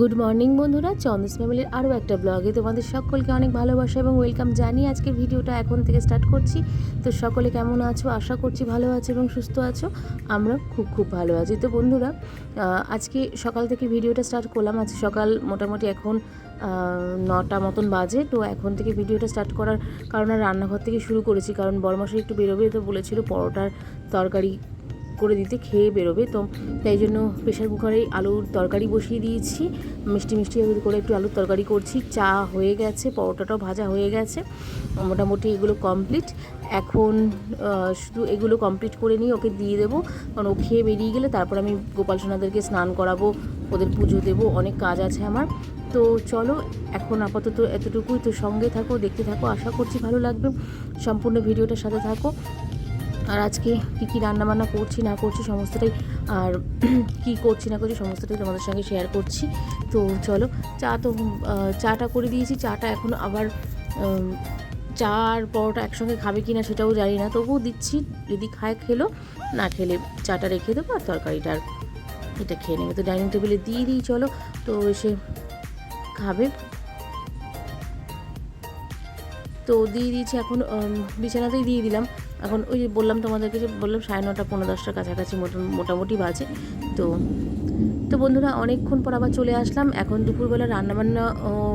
Good morning বন্ধুরা। চন্দস ফ্যামিলির আরও একটা ব্লগে তোমাদের সকলকে অনেক ভালোবাসা এবং ওয়েলকাম জানিয়ে আজকের ভিডিওটা এখন থেকে স্টার্ট করছি। তো সকলে কেমন আছো? আশা করছি ভালো আছো এবং সুস্থ আছো। আমরা খুব খুব ভালো আছি। তো বন্ধুরা আজকে সকাল থেকে ভিডিওটা স্টার্ট করলাম। আজ সকাল মোটামুটি এখন নটা মতন বাজে। তো এখন থেকে ভিডিওটা স্টার্ট করার কারণ রান্নাঘর থেকে শুরু করেছি। কারণ বড়মাসে একটু বেরোবে তো বলেছিল পরোটার তরকারি করে দিতে খেয়ে বেরোবে। তো তাই জন্য প্রেশার কুকারে আলুর তরকারি বসিয়ে দিয়েছি। মিষ্টি মিষ্টি করে একটু আলুর তরকারি করছি। চা হয়ে গেছে, পরোটাটাও ভাজা হয়ে গেছে। মোটামুটি এগুলো কমপ্লিট এখন শুধু এগুলো কমপ্লিট করে নিয়ে ওকে দিয়ে দেবো। কারণ ও খেয়ে বেরিয়ে গেলে তারপর আমি গোপাল সোনাদেরকে স্নান করাবো, ওদের পুজো দেবো, অনেক কাজ আছে আমার। তো চলো, এখন আপাতত এতটুকুই। তো সঙ্গে থাকো, দেখতে থাকো। আশা করছি ভালো লাগবে। সম্পূর্ণ ভিডিওটার সাথে থাকো। আর আজকে কী কী রান্নাবান্না করছি, না করছি সমস্তটাই আর কি করছি, না করছি সমস্তটাই তোমাদের সঙ্গে শেয়ার করছি। তো চলো, চা তো চাটা করে দিয়েছি, চাটা এখন আবার চা আর পরোটা একসঙ্গে খাবে কি না সেটাও জানি না, তবুও দিচ্ছি, যদি খায় খেলো, না খেলে চাটা রেখে দেবো আর তরকারিটা আর এটা খেয়ে নেবে। তো ডাইনিং টেবিলে দিয়ে দিই, চলো, তো এসে খাবে। তো দিয়ে দিয়েছি এখন বিছানাতেই দিয়ে দিলাম। এখন ওই বললাম তোমাদেরকে যে বললাম সাড়ে নটা, পনেরো, দশটার কাছাকাছি মোটা- মোটামুটি বাজে। তো তো বন্ধুরা অনেকক্ষণ পর আবার চলে আসলাম। এখন দুপুরবেলা রান্নাবান্না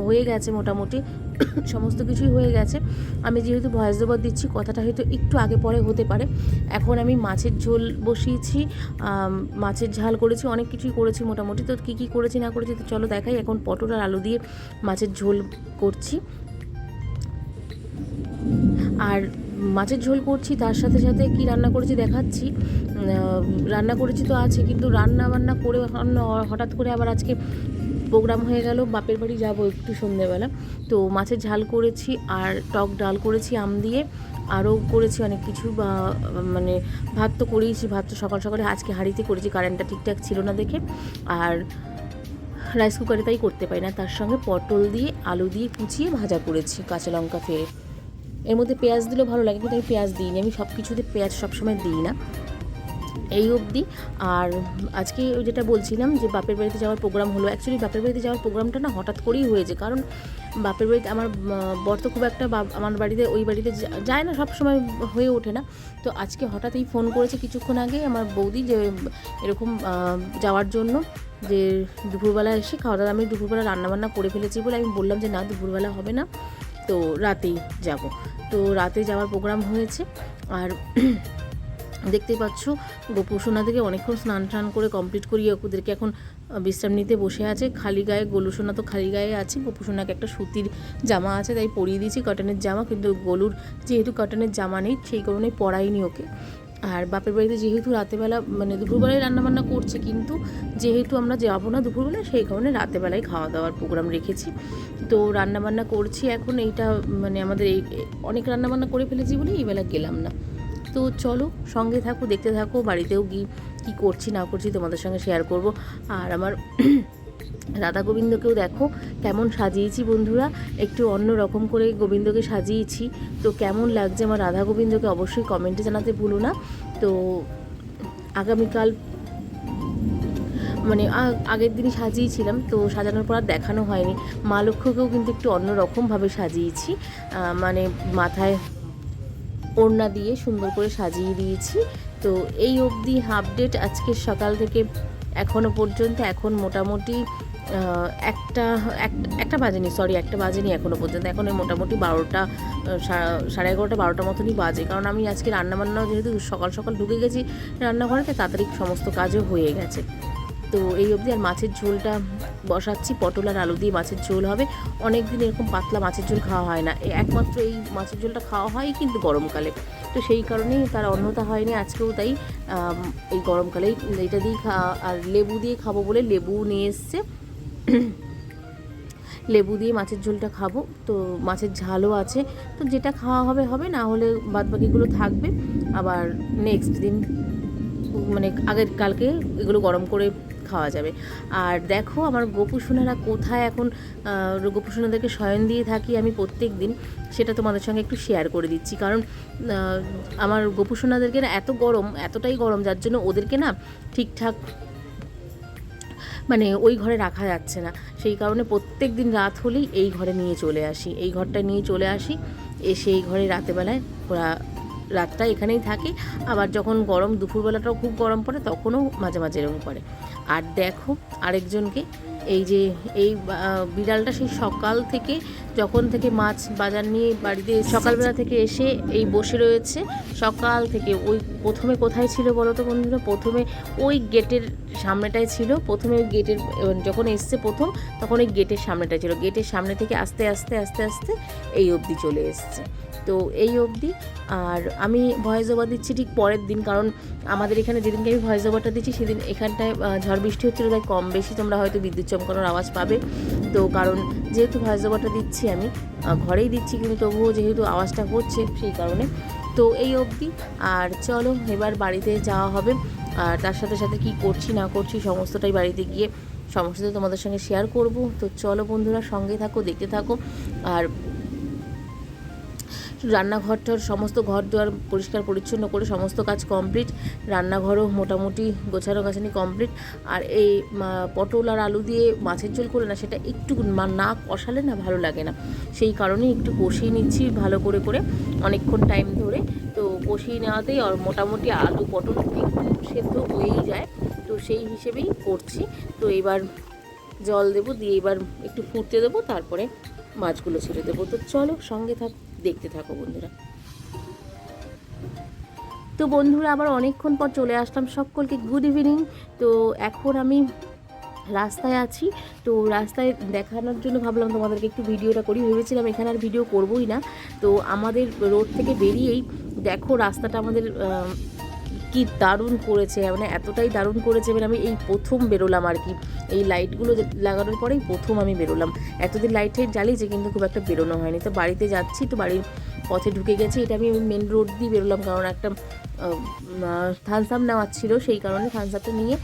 হয়ে গেছে মোটামুটি। সমস্ত কিছুই হয়ে গেছে। আমি যেহেতু ভয়েস ওভার দিচ্ছি, কথাটা হয়তো একটু আগে পরে হতে পারে। এখন আমি মাছের ঝোল বসিয়েছি মাছের ঝাল করেছি, অনেক কিছুই করেছি মোটামুটি। তো কী কী করেছি না করেছি তো চলো দেখাই। এখন পটল আর আলু দিয়ে মাছের ঝোল করছি। আর মাছের ঝোল করছি, তার সাথে সাথে কি রান্না করেছি দেখাচ্ছি। রান্না করেছি তো আছে, কিন্তু রান্না বান্না করে হঠাৎ করে আবার আজকে প্রোগ্রাম হয়ে গেল, বাপের বাড়ি যাব একটু সন্ধেবেলা তো মাছের ঝাল করেছি আর টক ডাল করেছি, আম দিয়ে। আরও করেছি অনেক কিছু, বা মানে ভাত তো করেইছি, ভাত তো সকাল সকালে আজকে হাঁড়িতে করেছি কারেন্টটা ঠিকঠাক ছিল না দেখে। আর রাইস কুকারে তাই করতে পারি না, তার সঙ্গে পটল দিয়ে, আলু দিয়ে কুচিয়ে ভাজা করেছি, কাঁচা লঙ্কা ফেলে। এর মধ্যে পেঁয়াজ দিলেও ভালো লাগে, কিন্তু আমি পেঁয়াজ দিইনি। আমি সব কিছুতে পেঁয়াজ সবসময় দিই না। এই অবধি। আর আজকে ওই যেটা বলছিলাম যে বাপের বাড়িতে যাওয়ার প্রোগ্রাম হলো অ্যাকচুয়ালি বাপের বাড়িতে যাওয়ার প্রোগ্রামটা না হঠাৎ করেই হয়েছে। কারণ বাপের বাড়িতে আমার বর তো খুব একটা আমার বাড়িতে, ওই বাড়িতে যায় না সব সময় হয়ে ওঠে না। তো আজকে হঠাৎই ফোন করেছে কিছুক্ষণ আগে আমার বৌদি যে, এরকম যাওয়ার জন্য যে দুপুরবেলা এসে খাওয়া দাওয়া, আমি দুপুরবেলা রান্নাবান্না করে ফেলেছি বলে আমি বললাম যে, না, দুপুরবেলা হবে না। তো রাতেই যাব। তো রাতে যাওয়ার প্রোগ্রাম হয়েছে। আর দেখতেই পাচ্ছ, গোপুর সোনা থেকে অনেকক্ষণ স্নান টান করে কমপ্লিট করিয়ে ওদেরকে এখন বিশ্রাম নিতে বসে আছে। খালি গায়ে, গোলু সোনা তো খালি গায়ে আছে। গোপু সোনাকে একটা সুতির জামা আছে, তাই পরিয়ে দিয়েছি কটনের জামা। কিন্তু গোলুর যেহেতু কটনের জামা নেই, সেই কারণে পরাইনি ওকে। আর বাপের বাড়িতে যেহেতু রাতেবেলা মানে দুপুরবেলায় রান্নাবান্না করছে, কিন্তু যেহেতু আমরা যাব না দুপুরবেলা, সেই কারণে রাতেবেলায় খাওয়া দাওয়ার প্রোগ্রাম রেখেছি। তো রান্নাবান্না করছি এখন, এইটা মানে আমাদের এই, অনেক রান্নাবান্না করে ফেলেছি বলে এইবেলা গেলাম না। তো চলো, সঙ্গে থাকো, দেখতে থাকো, বাড়িতেও গিয়ে কী করছি না করছি তোমাদের সঙ্গে শেয়ার করব। আর আমার রাধা গোবিন্দকেও দেখো কেমন সাজিয়েছি বন্ধুরা, একটু অন্য রকম করে গোবিন্দকে সাজিয়েছি। তো কেমন লাগছে আমার রাধা গোবিন্দকে অবশ্যই কমেন্টে জানাতে ভুলো না। তো আগামীকাল মানে আগের দিনই সাজিয়েছিলাম, তো সাজানোর পর আর দেখানো হয়নি। মা লক্ষ্যকেও কিন্তু একটু অন্য রকমভাবে সাজিয়েছি। মানে মাথায় ওড়না দিয়ে সুন্দর করে সাজিয়ে দিয়েছি। তো এই অবধি আপডেট আজকের সকাল থেকে এখনও পর্যন্ত, এখন মোটামুটি একটা, এক- একটা বাজেনি সরি একটা বাজেনি এখনও পর্যন্ত। এখন মোটামুটি বারোটা সাড়ে এগারোটা, বারোটা মতনই বাজে। কারণ আমি আজকে রান্না রান্নাবান্নাও যেহেতু সকাল সকাল ঢুকে গেছি, রান্নাঘরেতে তাড়াতাড়ি সমস্ত কাজও হয়ে গেছে। তো এই অবধি আর মাছের ঝোলটা বসাচ্ছি, পটল আর আলু দিয়ে মাছের ঝোল হবে। অনেক দিন এরকম পাতলা মাছের ঝোল খাওয়া হয় না। একমাত্র এই মাছের ঝোলটা খাওয়া হয় কিন্তু গরমকালে। তো সেই কারণেই তার অন্যতা হয়নি, আজকেও তাই এই গরমকালেই এটা দিয়েই খা, আর লেবু দিয়ে খাব বলে লেবু নিয়ে এসছে। লেবু দিয়ে মাছের ঝোলটা খাব। তো মাছের ঝালও আছে। তো যেটা খাওয়া হবে হবে। না হলে বাদ বাকিগুলো থাকবে। আবার নেক্সট দিন মানে আগের কালকে এগুলো গরম করে খাওয়া যাবে। আর দেখো আমার গোপু সোনারা কোথায় এখন আহ, গোপু সোনাদেরকে শয়ন দিয়ে থাকি আমি প্রত্যেক দিন। সেটা তোমাদের সঙ্গে একটু শেয়ার করে দিচ্ছি। কারণ আমার গোপু সোনাদেরকে না এত গরম এতটাই গরম যার জন্য ওদেরকে না ঠিকঠাক মানে ওই ঘরে রাখা যাচ্ছে না। সেই কারণে প্রত্যেক দিন রাত হলেই এই ঘরে নিয়ে চলে আসি। এই ঘরটা নিয়ে চলে আসি এসে এই ঘরে রাতেবেলায় ওরা রাতটা এখানেই থাকে। আবার যখন গরম, দুপুরবেলাটাও খুব গরম পড়ে, তখনও মাঝে মাঝে এরকম পড়ে। আর দেখো আরেকজনকে এই যে, এই বিড়ালটা সেই সকাল থেকে, যখন থেকে মাছ বাজার নিয়ে বাড়িতে সকালবেলা থেকে এসে এই বসে রয়েছে। সকাল থেকে ওই প্রথমে কোথায় ছিল বলো তো বন্ধুরা? প্রথমে ওই গেটের সামনেটায় ছিল। প্রথমে ওই গেটের যখন এসছে প্রথম, তখন ওই গেটের সামনেটায় ছিল। গেটের সামনে থেকে আস্তে আস্তে আস্তে আস্তে এই অবধি চলে এসছে। তো এই অবধি। আর আমি ভয়েস ওভার দিচ্ছি ঠিক পরের দিন, কারণ আমাদের এখানে যেদিনকে আমি ভয়েস ওভারটা দিচ্ছি সেদিন এখানটায় ঝড় বৃষ্টি হচ্ছিল তাই কম বেশি তোমরা হয়তো বিদ্যুৎ চমকানোর আওয়াজ পাবে। তো কারণ যেহেতু ভয়েস ওভারটা দিচ্ছি আমি ঘরেই দিচ্ছি কিন্তু তবুও যেহেতু আওয়াজটা হচ্ছে সেই কারণে। তো এই অবধি, আর চলো এবার বাড়িতে যাওয়া হবে। আর তার সাথে সাথে কি করছি না করছি সমস্তটাই বাড়িতে গিয়ে সমস্ত তোমাদের সঙ্গে শেয়ার করব। তো চলো বন্ধুরা সঙ্গে থাকো, দেখতে থাকো। আর রান্নাঘরটার সমস্ত ঘর দুয়ার পরিষ্কার পরিচ্ছন্ন করে সমস্ত কাজ কমপ্লিট। রান্নাঘরও মোটামুটি গোছানো গাছানি কমপ্লিট। আর এই পটল আর আলু দিয়ে মাছের ঝোল করে না সেটা একটু না কষালে না ভালো লাগে না। সেই কারণেই একটু কষিয়ে নিচ্ছি ভালো করে করে অনেকক্ষণ টাইম ধরে। তো কষিয়ে নেওয়াতেই আর মোটামুটি আলু, পটল একটু সেদ্ধ হয়েই যায়। তো সেই হিসেবেই করছি। তো এবার জল দেবো, দিয়ে এবার একটু ফুটতে দেবো, তারপরে মাছগুলো ছেড়ে দেবো। তো চলো সঙ্গে থাক দেখতে থাকো বন্ধুরা। তো বন্ধুরা, আবার অনেকক্ষণ পর চলে আসলাম সকলকে গুড ইভিনিং তো এখন আমি রাস্তায় আছি। তো রাস্তায় দেখানোর জন্য ভাবলাম তোমাদেরকে একটু ভিডিওটা করি। ভেবেছিলাম এখানে আর ভিডিও করবই না। তো আমাদের রোড থেকে বেরিয়েই দেখো রাস্তাটা আমাদের কি দারুণ করেছে মানে এতটাই দারুণ করেছে মানে আমি এই প্রথম বেরোলাম আর কি। এই লাইটগুলো লাগানোর পরেই প্রথম আমি বেরোলাম। এতদিন লাইট টাইট জ্বালিয়েছে কিন্তু খুব একটা বেরোনো হয়নি। তো বাড়িতে যাচ্ছি তো বাড়ির পথে ঢুকে গেছি। এটা আমি মেন রোড দিয়ে বেরোলাম কারণ একটা থানসাপ নেওয়ার ছিল। সেই কারণে থানসাপটা নিয়ে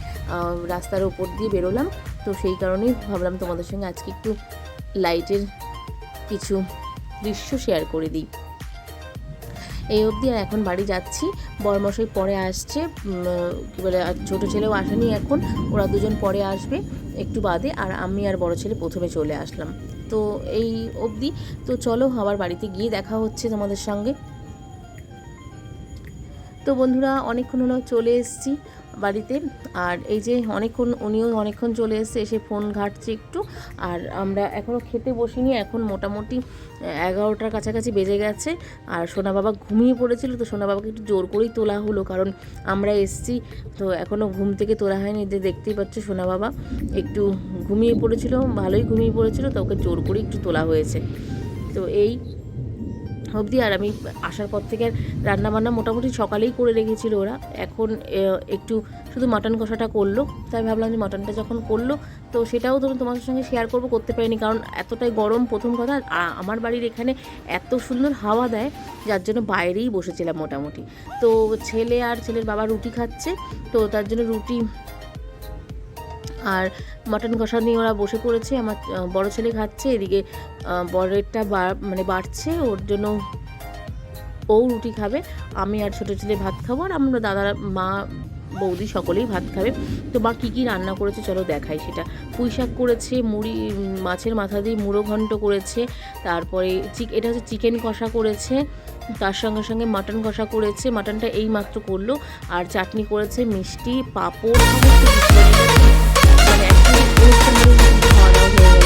রাস্তার ওপর দিয়ে বেরোলাম। তো সেই কারণেই ভাবলাম তোমাদের সঙ্গে আজকে একটু লাইটের কিছু দৃশ্য শেয়ার করে দিই। এই অবধি আর এখন বাড়ি যাচ্ছি। বরমশাই পরে আসছে কী বলে ছোটো ছেলেও আসেনি এখন, ওরা দুজন পরে আসবে একটু বাদে, আর আমি আর বড় ছেলে প্রথমে চলে আসলাম। তো এই অবধি, তো চলো আবার বাড়িতে গিয়ে দেখা হচ্ছে তোমাদের সঙ্গে। তো বন্ধুরা, অনেকক্ষণ হলো চলে এসেছি বাড়িতে। আর এই যে অনেকক্ষণ উনিও অনেকক্ষণ চলে এসেছে, এসে ফোন ঘাটছে একটু। আর আমরা এখনও খেতে বসিনি, এখন মোটামুটি এগারোটার কাছাকাছি বেজে গেছে। আর সোনা বাবা ঘুমিয়ে পড়েছিল, তো সোনা বাবাকে একটু জোর করেই তোলা হলো, কারণ আমরা এসছি, তো এখনও ঘুম থেকে তোলা হয়নি। যে দেখতেই পাচ্ছ সোনা বাবা একটু ঘুমিয়ে পড়েছিল, ভালোই ঘুমিয়ে পড়েছিল, তো ওকে জোর করে একটু তোলা হয়েছে। তো এই অবধি, আর আমি আসার পর থেকে আর রান্না বান্না মোটামুটি সকালেই করে রেখেছিল ওরা। এখন একটু শুধু মাটন কষাটা করল, তাই ভাবলাম যে মাটনটা যখন করল, তো সেটাও ধরুন তোমাদের সঙ্গে শেয়ার করব, করতে পারিনি, কারণ এতটাই গরম প্রথম কথা আমার বাড়ির এখানে এত সুন্দর হাওয়া দেয়, যার জন্য বাইরেই বসেছিলাম মোটামুটি। তো ছেলে আর ছেলের বাবা রুটি খাচ্ছে, তো তার জন্য রুটি আর মটন কষা নিয়ে ওরা বসে পড়েছে, আমার বড় ছেলে খাচ্ছে, এদিকে বড়েরটা মানে বাড়ছে, ওর জন্য ও রুটি খাবে, আমি আর ছোটো ছেলে ভাত খাব, আর আমরা দাদা মা, বৌদি সকলেই ভাত খাবে। তো বা কী কী রান্না করেছে চলো দেখাই সেটা। পুঁই শাক করেছে, মুড়ি মাছের মাথা দিয়ে মুড়ো ঘন্ট করেছে, তারপরে চিক, এটা হচ্ছে চিকেন কষা করেছে, তার সঙ্গে সঙ্গে মাটন কষা করেছে, মাটনটা এই মাত্র করল, আর চাটনি করেছে মিষ্টি, পাঁপড় Mr. Music Model Hero.